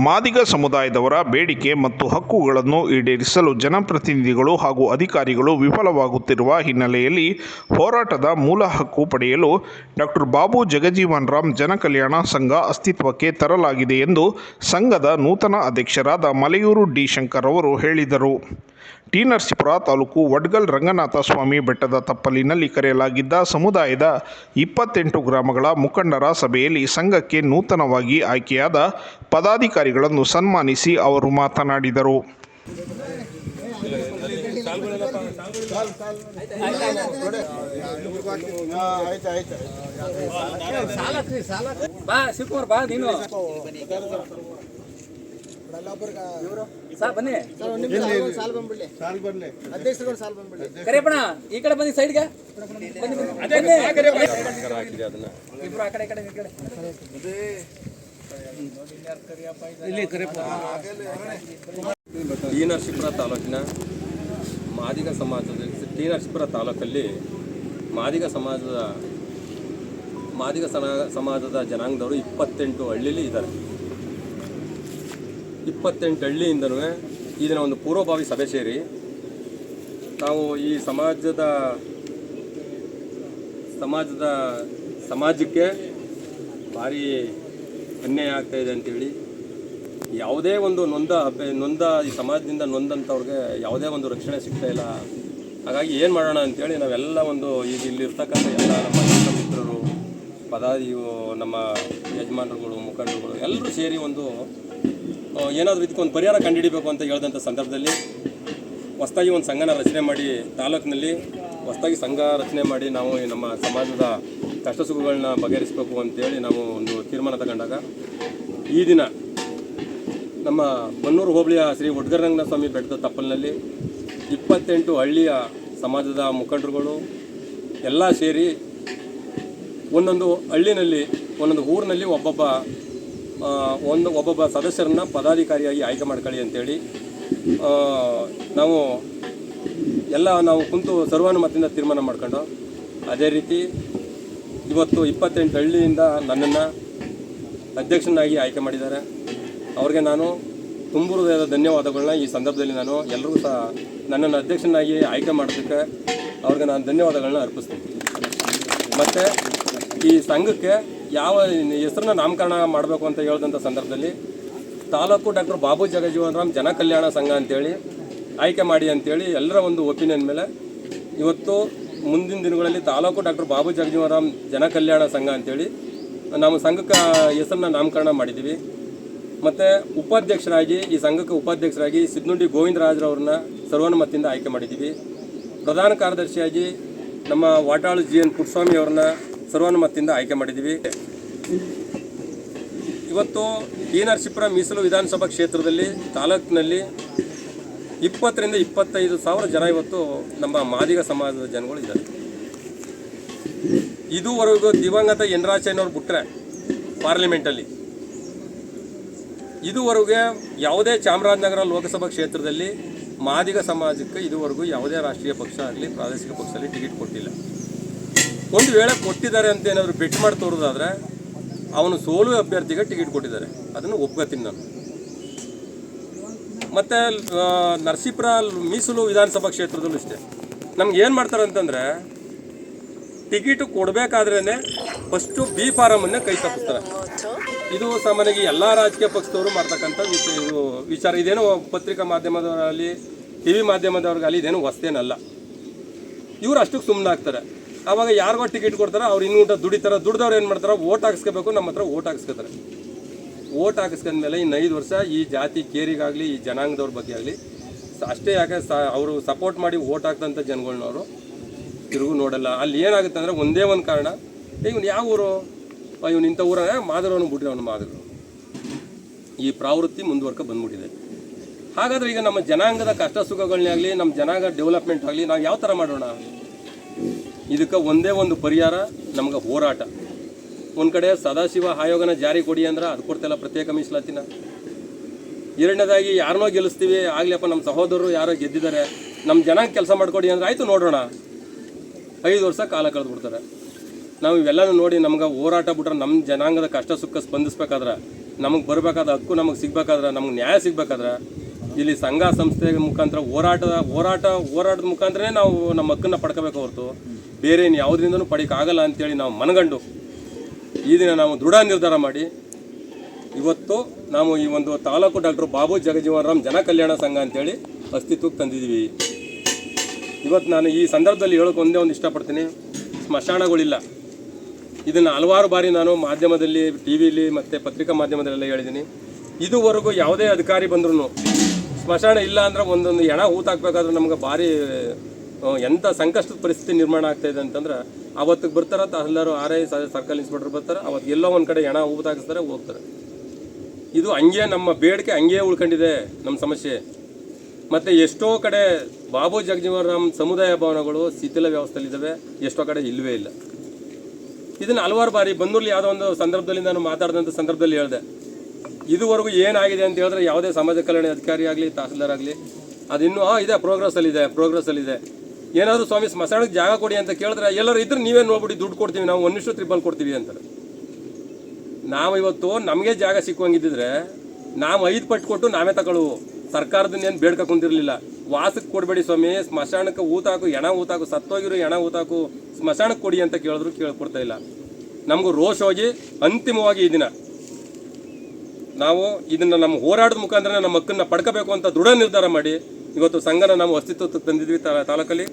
ಮಾದಿಗ ಸಮುದಾಯದವರ ಬೇಡಿಕೆ ಮತ್ತು ಹಕ್ಕುಗಳನ್ನು ಈಡೇರಿಸಲು ಜನಪ್ರತಿನಿಧಿಗಳು ಹಾಗೂ ಅಧಿಕಾರಿಗಳು ವಿಫಲವಾಗುತ್ತಿರುವ ಹಿನ್ನೆಲೆಯಲ್ಲಿ ಹೋರಾಟದ ಮೂಲ ಹಕ್ಕು ಪಡೆಯಲು ಡಾಕ್ಟರ್ ಬಾಬು ಜಗಜೀವನ್ ರಾಮ್ ಜನಕಲ್ಯಾಣ ಸಂಘ ಅಸ್ತಿತ್ವಕ್ಕೆ ತರಲಾಗಿದೆ ಎಂದು ಸಂಘದ ನೂತನ ಅಧ್ಯಕ್ಷರಾದ ಮಲೆಯೂರು ಡಿ ಶಂಕರ್ ಅವರು ಹೇಳಿದರು. ಟಿ ನರಸೀಪುರ ತಾಲೂಕು ವಡ್ಗಲ್ ರಂಗನಾಥ ಸ್ವಾಮಿ ಬೆಟ್ಟದ ತಪ್ಪಲಿನಲ್ಲಿ ಕರೆಯಲಾಗಿದ್ದ ಸಮುದಾಯದ ಇಪ್ಪತ್ತೆಂಟು ಗ್ರಾಮಗಳ ಮುಖಂಡರ ಸಭೆಯಲ್ಲಿ ಸಂಘಕ್ಕೆ ನೂತನವಾಗಿ ಆಯ್ಕೆಯಾದ ಪದಾಧಿಕಾರಿಗಳನ್ನು ಸನ್ಮಾನಿಸಿ ಅವರು ಮಾತನಾಡಿದರು. ಬಾ ಬಾ ನೀನು. ಸಾ ಬನ್ನಿ. ಕರಿಯಪ್ಪಣ ಈ ಕಡೆ ಬನ್ನಿ ಸೈಡ್ಗೆ ಬನ್ನಿ ಬನ್ನಿ. ಇಬ್ರು ಆ ಕಡೆ ಈ ಕಡೆ ಈ ಕಡೆ. ಇಲ್ಲಿ ಕರಿಯಪ್ಪ ಟಿ ನರಸೀಪುರ ತಾಲೂಕಿನ ಮಾದಿಗ ಸಮಾಜದಲ್ಲಿ ಟಿ ನರಸೀಪುರ ತಾಲೂಕಲ್ಲಿ ಮಾದಿಗ ಸಮಾಜದ ಮಾದಿಗ ಸನ ಸಮಾಜದ ಜನಾಂಗದವರು ಇಪ್ಪತ್ತೆಂಟು ಹಳ್ಳಿಲಿ ಇದ್ದಾರೆ. ಇಪ್ಪತ್ತೆಂಟು ಹಳ್ಳಿಯಿಂದನೂ ಈ ದಿನ ಒಂದು ಪೂರ್ವಭಾವಿ ಸಭೆ ಸೇರಿ ನಾವು ಈ ಸಮಾಜದ ಸಮಾಜದ ಸಮಾಜಕ್ಕೆ ಭಾರಿ ಅನ್ಯಾಯ ಆಗ್ತಾ ಇದೆ ಅಂತೇಳಿ ಯಾವುದೇ ಒಂದು ನೊಂದ ನೊಂದ ಈ ಸಮಾಜದಿಂದ ನೊಂದಂಥವ್ರಿಗೆ ಯಾವುದೇ ಒಂದು ರಕ್ಷಣೆ ಸಿಗ್ತಾ ಇಲ್ಲ. ಹಾಗಾಗಿ ಏನು ಮಾಡೋಣ ಅಂತೇಳಿ ನಾವೆಲ್ಲ ಒಂದು ಈಗ ಇಲ್ಲಿರ್ತಕ್ಕಂಥ ಎಲ್ಲ ನಮ್ಮ ಮಿತ್ರರು ಪದಾಧಿ ನಮ್ಮ ಯಜಮಾನರುಗಳು, ಮುಖಂಡರುಗಳು ಎಲ್ಲರೂ ಸೇರಿ ಒಂದು ಏನಾದರೂ ಇದಕ್ಕೆ ಒಂದು ಪರಿಹಾರ ಕಂಡುಹಿಡಿಬೇಕು ಅಂತ ಹೇಳಿದಂಥ ಸಂದರ್ಭದಲ್ಲಿ ಹೊಸದಾಗಿ ಒಂದು ಸಂಘನ ರಚನೆ ಮಾಡಿ ತಾಲೂಕಿನಲ್ಲಿ ಹೊಸದಾಗಿ ಸಂಘ ರಚನೆ ಮಾಡಿ ನಾವು ನಮ್ಮ ಸಮಾಜದ ಕಷ್ಟ ಸುಖಗಳನ್ನ ಬಗೆಹರಿಸಬೇಕು ಅಂತೇಳಿ ನಾವು ಒಂದು ತೀರ್ಮಾನ ತಗೊಂಡಾಗ ಈ ದಿನ ನಮ್ಮ ಬನ್ನೂರು ಹೋಬಳಿಯ ಶ್ರೀ ಒಡ್ಗರಂಗನ ಸ್ವಾಮಿ ಬೆಟ್ಟದ ತಪ್ಪಲಿನಲ್ಲಿ ಇಪ್ಪತ್ತೆಂಟು ಹಳ್ಳಿಯ ಸಮಾಜದ ಮುಖಂಡರುಗಳು ಎಲ್ಲ ಸೇರಿ ಒಂದೊಂದು ಹಳ್ಳಿನಲ್ಲಿ, ಒಂದೊಂದು ಊರಿನಲ್ಲಿ ಒಬ್ಬೊಬ್ಬ ಒಂದು ಒಬ್ಬೊಬ್ಬ ಸದಸ್ಯರನ್ನ ಪದಾಧಿಕಾರಿಯಾಗಿ ಆಯ್ಕೆ ಮಾಡ್ಕೊಳ್ಳಿ ಅಂತೇಳಿ. ನಾವು ಎಲ್ಲ ನಾವು ಕುಂತು ಸರ್ವಾನುಮತದಿಂದ ತೀರ್ಮಾನ ಮಾಡ್ಕೊಂಡು, ಅದೇ ರೀತಿ ಇವತ್ತು ಇಪ್ಪತ್ತೆಂಟು ಹಳ್ಳಿಯಿಂದ ನನ್ನನ್ನು ಅಧ್ಯಕ್ಷನಾಗಿ ಆಯ್ಕೆ ಮಾಡಿದ್ದಾರೆ. ಅವ್ರಿಗೆ ನಾನು ತುಂಬು ಹೃದಯದ ಧನ್ಯವಾದಗಳನ್ನ ಈ ಸಂದರ್ಭದಲ್ಲಿ ನಾನು ಎಲ್ಲರಿಗೂ ಸಹ ನನ್ನನ್ನು ಅಧ್ಯಕ್ಷನಾಗಿ ಆಯ್ಕೆ ಮಾಡೋದಕ್ಕೆ ಅವ್ರಿಗೆ ನಾನು ಧನ್ಯವಾದಗಳನ್ನ ಅರ್ಪಿಸ್ತೀನಿ. ಮತ್ತು ಈ ಸಂಘಕ್ಕೆ ಯಾವ ಹೆಸರನ್ನ ನಾಮಕರಣ ಮಾಡಬೇಕು ಅಂತ ಹೇಳಿದಂಥ ಸಂದರ್ಭದಲ್ಲಿ ತಾಲೂಕು ಡಾಕ್ಟರ್ ಬಾಬು ಜಗಜೀವನ್ ರಾಮ್ ಜನ ಕಲ್ಯಾಣ ಸಂಘ ಅಂತೇಳಿ ಆಯ್ಕೆ ಮಾಡಿ ಅಂತೇಳಿ ಎಲ್ಲರ ಒಂದು ಒಪಿನಿಯನ್ ಮೇಲೆ ಇವತ್ತು ಮುಂದಿನ ದಿನಗಳಲ್ಲಿ ತಾಲೂಕು ಡಾಕ್ಟರ್ ಬಾಬು ಜಗಜೀವನ್ ರಾಮ್ ಜನ ಕಲ್ಯಾಣ ಸಂಘ ಅಂತೇಳಿ ನಾವು ಸಂಘಕ್ಕೆ ಹೆಸರನ್ನ ನಾಮಕರಣ ಮಾಡಿದ್ದೀವಿ. ಮತ್ತು ಉಪಾಧ್ಯಕ್ಷರಾಗಿ, ಈ ಸಂಘಕ್ಕೆ ಉಪಾಧ್ಯಕ್ಷರಾಗಿ ಸಿದ್ನುಂಡಿ ಗೋವಿಂದರಾಜ್ರವ್ರನ್ನ ಸರ್ವಾನುಮತಿಯಿಂದ ಆಯ್ಕೆ ಮಾಡಿದ್ದೀವಿ. ಪ್ರಧಾನ ಕಾರ್ಯದರ್ಶಿಯಾಗಿ ನಮ್ಮ ವಾಟಾಳು ಜಿ ಎನ್ ಪುಟ್ಟಸ್ವಾಮಿ ಅವ್ರನ್ನ ಸರ್ವಾನುಮತದಿಂದ ಆಯ್ಕೆ ಮಾಡಿದ್ದೀವಿ. ಇವತ್ತು ಟಿ ನರಸೀಪುರ ಮೀಸಲು ವಿಧಾನಸಭಾ ಕ್ಷೇತ್ರದಲ್ಲಿ ತಾಲೂಕಿನಲ್ಲಿ ಇಪ್ಪತ್ತರಿಂದ ಇಪ್ಪತ್ತೈದು ಸಾವಿರ ಜನ ಇವತ್ತು ನಮ್ಮ ಮಾದಿಗ ಸಮಾಜದ ಜನಗಳು ಇದ್ದಾರೆ. ಇದುವರೆಗೂ ದಿವಂಗತ ಎನ್ರಾಚಯ್ಯನವ್ರು ಬಿಟ್ಟರೆ ಪಾರ್ಲಿಮೆಂಟಲ್ಲಿ. ಇದುವರೆಗೆ ಯಾವುದೇ ಚಾಮರಾಜನಗರ ಲೋಕಸಭಾ ಕ್ಷೇತ್ರದಲ್ಲಿ ಮಾದಿಗ ಸಮಾಜಕ್ಕೆ ಇದುವರೆಗೂ ಯಾವುದೇ ರಾಷ್ಟ್ರೀಯ ಪಕ್ಷ ಆಗಲಿ, ಪ್ರಾದೇಶಿಕ ಪಕ್ಷದಲ್ಲಿ ಟಿಕೆಟ್ ಕೊಟ್ಟಿಲ್ಲ. ಒಂದು ವೇಳೆ ಕೊಟ್ಟಿದ್ದಾರೆ ಅಂತ ಏನಾದರೂ ಬೆಟ್ ಮಾಡಿ ತೋರೋದಾದರೆ ಅವನು ಸೋಲು ಅಭ್ಯರ್ಥಿಗೆ ಟಿಕೆಟ್ ಕೊಟ್ಟಿದ್ದಾರೆ. ಅದನ್ನು ಒಪ್ಕೋತೀನಿ ನಾನು. ಮತ್ತು ನರಸೀಪುರ ಮೀಸಲು ವಿಧಾನಸಭಾ ಕ್ಷೇತ್ರದಲ್ಲೂ ಇಷ್ಟೇ. ನಮ್ಗೆ ಏನು ಮಾಡ್ತಾರೆ ಅಂತಂದರೆ, ಟಿಕೆಟ್ ಕೊಡಬೇಕಾದ್ರೇ ಫಸ್ಟು ಬಿ ಫಾರಮನ್ನೇ ಕೈ ತಪ್ಪಿಸ್ತಾರೆ. ಇದು ಸಾಮಾನ್ಯವಾಗಿ ಎಲ್ಲ ರಾಜಕೀಯ ಪಕ್ಷದವರು ಮಾಡ್ತಕ್ಕಂಥ ಇದು ವಿಚಾರ. ಇದೇನು ಪತ್ರಿಕಾ ಮಾಧ್ಯಮದವರಲ್ಲಿ ಟಿ ವಿ ಮಾಧ್ಯಮದವ್ರಿಗಾಗಲಿ ಇದೇನು ಹೊಸ್ತೇನಲ್ಲ. ಇವರು ಅಷ್ಟಕ್ಕೆ ಸುಮ್ಮನೆ ಆಗ್ತಾರೆ ಆವಾಗ ಯಾರಿಗೋ ಟಿಕೆಟ್ ಕೊಡ್ತಾರೆ ಅವ್ರು ಇನ್ನೂ ದುಡಿತಾರೆ, ದುಡ್ದವ್ರು ಏನು ಮಾಡ್ತಾರೆ ಓಟ್ ಹಾಕ್ಸ್ಕೋಬೇಕು, ನಮ್ಮ ಹತ್ರ ಓಟ್ ಹಾಕ್ಸ್ಕೊತಾರೆ. ಓಟ್ ಹಾಕಿಸ್ಕೊಂಡ್ಮೇಲೆ ಇನ್ನು ಐದು ವರ್ಷ ಈ ಜಾತಿ ಕೇರಿಗಾಗಲಿ, ಈ ಜನಾಂಗದವ್ರ ಬಗ್ಗೆ ಆಗಲಿ ಅಷ್ಟೇ ಯಾಕೆ ಸ ಅವರು ಸಪೋರ್ಟ್ ಮಾಡಿ ಓಟ್ ಹಾಕ್ದಂಥ ಜನಗಳನ್ನವರು ತಿರುಗು ನೋಡಲ್ಲ. ಅಲ್ಲಿ ಏನಾಗುತ್ತೆ ಅಂದರೆ ಒಂದೇ ಒಂದು ಕಾರಣ. ಇವನು ಯಾವ ಊರು? ಇವನು ಇಂಥ ಊರ ಮಾದರವನು ಬಿಡ್ರಿ ಅವನು ಮಾದರು. ಈ ಪ್ರವೃತ್ತಿ ಮುಂದುವರ್ಕ ಬಂದ್ಬಿಟ್ಟಿದೆ. ಹಾಗಾದ್ರೆ ಈಗ ನಮ್ಮ ಜನಾಂಗದ ಕಷ್ಟ ಸುಖಗಳನ್ನೇ ಆಗಲಿ, ನಮ್ಮ ಜನಾಂಗ ಡೆವಲಪ್ಮೆಂಟ್ ಆಗಲಿ, ನಾವು ಯಾವ ಥರ ಮಾಡೋಣ? ಇದಕ್ಕೆ ಒಂದೇ ಒಂದು ಪರಿಹಾರ, ನಮ್ಗೆ ಹೋರಾಟ. ಒಂದು ಕಡೆ ಸದಾಶಿವ ಆಯೋಗನ ಜಾರಿ ಕೊಡಿ ಅಂದ್ರೆ ಅದು ಕೊಡ್ತಿಲ್ಲ ಪ್ರತ್ಯೇಕ ಮೀಸಲಾತಿನ. ಎರಡನೇದಾಗಿ ಯಾರನ್ನೋ ಗೆಲ್ಲಿಸ್ತೀವಿ ಆಗ್ಲಪ್ಪ ನಮ್ಮ ಸಹೋದರರು ಯಾರೋ ಗೆದ್ದಿದ್ದಾರೆ ನಮ್ಮ ಜನಾಂಗ ಕೆಲಸ ಮಾಡ್ಕೊಡಿ ಅಂದ್ರೆ ಆಯಿತು ನೋಡೋಣ ಐದು ವರ್ಷ ಕಾಲ ಕಳೆದು ಬಿಡ್ತಾರೆ ನಾವು ಇವೆಲ್ಲನೂ ನೋಡಿ ನಮ್ಗೆ ಹೋರಾಟ ಬಿಟ್ರೆ ನಮ್ಮ ಜನಾಂಗದ ಕಷ್ಟ ಸುಖ ಸ್ಪಂದಿಸ್ಬೇಕಾದ್ರೆ, ನಮಗೆ ಬರಬೇಕಾದ ಹಕ್ಕು ನಮಗೆ ಸಿಗ್ಬೇಕಾದ್ರೆ, ನಮ್ಗೆ ನ್ಯಾಯ ಸಿಗ್ಬೇಕಾದ್ರೆ, ಇಲ್ಲಿ ಸಂಘ ಸಂಸ್ಥೆ ಮುಖಾಂತರ ಹೋರಾಟದ, ಹೋರಾಟ, ಹೋರಾಟದ ಮುಖಾಂತರನೇ ನಾವು ನಮ್ಮ ಹಕ್ಕನ್ನು ಪಡ್ಕೋಬೇಕು ಹೊರತು. ಬೇರೆ ಇನ್ನು ಯಾವುದರಿಂದನೂ ಪಡೀಕಾಗಲ್ಲ ಅಂತೇಳಿ ನಾವು ಮನಗಂಡು ಈ ದಿನ ನಾವು ದೃಢ ನಿರ್ಧಾರ ಮಾಡಿ ಇವತ್ತು ನಾವು ಈ ಒಂದು ತಾಲೂಕು ಡಾಕ್ಟರ್ ಬಾಬು ಜಗಜೀವನರಾಮ್ ಜನ ಕಲ್ಯಾಣ ಸಂಘ ಅಂತೇಳಿ ಅಸ್ತಿತ್ವಕ್ಕೆ ತಂದಿದ್ದೀವಿ. ಇವತ್ತು ನಾನು ಈ ಸಂದರ್ಭದಲ್ಲಿ ಹೇಳೋಕೆ ಒಂದೇ ಒಂದು ಇಷ್ಟಪಡ್ತೀನಿ. ಸ್ಮಶಾನಗಳಿಲ್ಲ. ಇದನ್ನು ಹಲವಾರು ಬಾರಿ ನಾನು ಮಾಧ್ಯಮದಲ್ಲಿ ಟಿ ವಿಲಿ ಮತ್ತು ಪತ್ರಿಕಾ ಮಾಧ್ಯಮದಲ್ಲೆಲ್ಲ ಹೇಳಿದ್ದೀನಿ. ಇದುವರೆಗೂ ಯಾವುದೇ ಅಧಿಕಾರಿ ಬಂದ್ರೂ ಸ್ಮಶಾನ ಇಲ್ಲ ಅಂದ್ರೆ ಒಂದೊಂದು ಹೆಣ ಹೂತಾಕ್ಬೇಕಾದ್ರೆ ನಮ್ಗೆ ಭಾರಿ ಎಂಥ ಸಂಕಷ್ಟದ ಪರಿಸ್ಥಿತಿ ನಿರ್ಮಾಣ ಆಗ್ತಾ ಇದೆ ಅಂತಂದ್ರೆ, ಅವತ್ತಿಗೆ ಬರ್ತಾರೆ tahsildar R I circle inspector ಬರ್ತಾರೆ ಅವತ್ತು ಎಲ್ಲೋ ಒಂದು ಕಡೆ ಹೆಣ ಹೂತಾಕಿಸ್ತಾರೆ ಹೋಗ್ತಾರೆ. ಇದು ಹಂಗೆ ನಮ್ಮ ಬೇಡಿಕೆ ಹಂಗೆ ಉಳ್ಕೊಂಡಿದೆ ನಮ್ಮ ಸಮಸ್ಯೆ. ಮತ್ತು ಎಷ್ಟೋ ಕಡೆ ಬಾಬು ಜಗಜೀವನರಾಮ್ ಸಮುದಾಯ ಭವನಗಳು ಶಿಥಿಲ ವ್ಯವಸ್ಥೆಯಲ್ಲಿದ್ದಾವೆ, ಎಷ್ಟೋ ಕಡೆ ಇಲ್ಲವೇ ಇಲ್ಲ. ಇದನ್ನು ಹಲವಾರು ಬಾರಿ ಬಂದೂರ್ಲಿ ಯಾವುದೋ ಒಂದು ಸಂದರ್ಭದಲ್ಲಿ ನಾನು ಮಾತಾಡಿದಂಥ ಸಂದರ್ಭದಲ್ಲಿ ಹೇಳಿದೆ. ಇದುವರೆಗೂ ಏನಾಗಿದೆ ಅಂತ ಹೇಳಿದ್ರೆ ಯಾವುದೇ ಸಮಾಜ ಕಲ್ಯಾಣ ಅಧಿಕಾರಿ ಆಗಲಿ, ತಹಸೀಲ್ದಾರ್ ಆಗಲಿ, ಅದಿನ್ನೂ, ಆ, ಇದೆ ಪ್ರೋಗ್ರೆಸ್ಸಲ್ಲಿದೆ ಪ್ರೋಗ್ರೆಸ್ಸಲ್ಲಿದೆ ಏನಾದರೂ ಸ್ವಾಮಿ ಸ್ಮಶಾನಕ್ಕೆ ಜಾಗ ಕೊಡಿ ಅಂತ ಕೇಳಿದ್ರೆ ಎಲ್ಲರೂ ಇದ್ರೆ ನೀವೇ ನೋಡ್ಬಿಟ್ಟು ದುಡ್ಡು ಕೊಡ್ತೀವಿ, ನಾವು ಒಂದಿಷ್ಟು ತ್ರಿಬಲ್ ಕೊಡ್ತೀವಿ ಅಂತಾರೆ. ನಾವು ಇವತ್ತು ನಮಗೆ ಜಾಗ ಸಿಕ್ಕುವಂಗಿದ್ದಿದ್ರೆ ನಾವು ಐದು ಪಟ್ಟು ಕೊಟ್ಟು ನಾವೇ ತಗೊಳ್ಳು ಸರ್ಕಾರದಿಂದ ಏನು ಬೇಡ್ಕ ವಾಸಕ್ಕೆ ಕೊಡಬೇಡಿ ಸ್ವಾಮಿ, ಸ್ಮಶಾನಕ್ಕೆ ಊತಾಕು ಎಣ ಊತಾಕು ಸತ್ತೋಗಿರೋ ಎಣ ಊತಾಕು ಸ್ಮಶಾನಕ್ಕೆ ಕೊಡಿ ಅಂತ ಕೇಳಿದ್ರು ಕೇಳ್ಕೊಡ್ತಾ ಇಲ್ಲ. ನಮಗೂ ರೋಷ್ ಹೋಗಿ ಅಂತಿಮವಾಗಿ ಈ ದಿನ. ನಾವು ಇದನ್ನು ನಮ್ಮ ಹೋರಾಡಿದ ಮುಖಾಂತರ ನಮ್ಮ ಮಕ್ಕಳನ್ನ ಪಡ್ಕೋಬೇಕು ಅಂತ ದೃಢ ನಿರ್ಧಾರ ಮಾಡಿ ಇವತ್ತು ಸಂಘನ ನಾವು ಅಸ್ತಿತ್ವ ತಂದಿದ್ವಿ ತಾಲೂಕಲ್ಲಿ.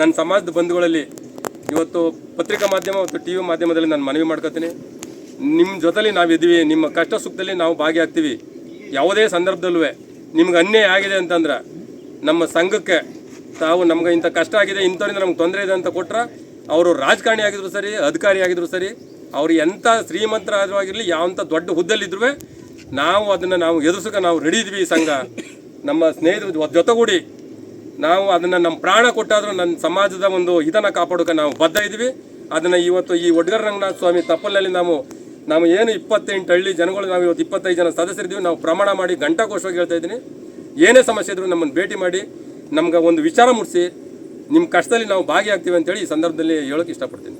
ನನ್ನ ಸಮಾಜದ ಬಂಧುಗಳಲ್ಲಿ ಇವತ್ತು ಪತ್ರಿಕಾ ಮಾಧ್ಯಮ ಮತ್ತು ಟಿ ವಿ ಮಾಧ್ಯಮದಲ್ಲಿ ನಾನು ಮನವಿ ಮಾಡ್ಕೊತೀನಿ. ನಿಮ್ಮ ಜೊತೆಲಿ ನಾವಿದ್ದೀವಿ ನಿಮ್ಮ ಕಷ್ಟ ಸುಖದಲ್ಲಿ ನಾವು ಭಾಗಿಯಾಗ್ತೀವಿ. ಯಾವುದೇ ಸಂದರ್ಭದಲ್ಲೂ ನಿಮ್ಗೆ ಅನ್ಯಾಯ ಆಗಿದೆ ಅಂತಂದ್ರೆ ನಮ್ಮ ಸಂಘಕ್ಕೆ ತಾವು ನಮ್ಗೆ ಇಂಥ ಕಷ್ಟ ಆಗಿದೆ, ಇಂಥವರಿಂದ ನಮ್ಗೆ ತೊಂದರೆ ಇದೆ ಅಂತ ಕೊಟ್ಟರೆ ಅವರು ರಾಜಕಾರಣಿ ಆಗಿದ್ರು ಸರಿ, ಅಧಿಕಾರಿ ಆಗಿದ್ರು ಸರಿ, ಅವ್ರು ಎಂಥ ಆಗಿರಲಿ ಯಾವಂಥ ದೊಡ್ಡ ಹುದ್ದೆಲ್ಲಿದ್ರು ನಾವು ಅದನ್ನು ನಾವು ಎದುರಿಸೋಕೆ ನಾವು ರೆಡಿ ಇದ್ವಿ ಈ ಸಂಘ. ನಮ್ಮ ಸ್ನೇಹಿತರ ಜೊತೆಗೂಡಿ ನಾವು ಅದನ್ನು ನಮ್ಮ ಪ್ರಾಣ ಕೊಟ್ಟಾದರೂ ನನ್ನ ಸಮಾಜದ ಒಂದು ಇದನ್ನು ಕಾಪಾಡೋಕೆ ನಾವು ಬದ್ಧ ಇದ್ವಿ ಅದನ್ನು ಇವತ್ತು ಈ ಒಡ್ಗರ ರಂಗನಾಥ ಸ್ವಾಮಿ ತಪ್ಪಲಲ್ಲಿ ನಾವು ನಾವು ಏನು ಇಪ್ಪತ್ತೆಂಟು ಹಳ್ಳಿ ಜನಗಳು, ನಾವು ಇವತ್ತು ಇಪ್ಪತ್ತೈದು ಜನ ಸದಸ್ಯರಿದ್ದೀವಿ ನಾವು ಪ್ರಮಾಣ ಮಾಡಿ ಘಂಟಾಘೋಷವಾಗಿ ಹೇಳ್ತಾ ಇದ್ದೀನಿ. ಏನೇ ಸಮಸ್ಯೆ ಇದ್ದರೂ ನಮ್ಮನ್ನು ಭೇಟಿ ಮಾಡಿ, ನಮ್ಗೆ ಒಂದು ವಿಚಾರ ಮೂಡಿಸಿ ನಿಮ್ಮ ಕಷ್ಟದಲ್ಲಿ ನಾವು ಭಾಗಿಯಾಗ್ತೀವಿ ಅಂತೇಳಿ ಈ ಸಂದರ್ಭದಲ್ಲಿ ಹೇಳೋಕೆ ಇಷ್ಟಪಡ್ತೀನಿ.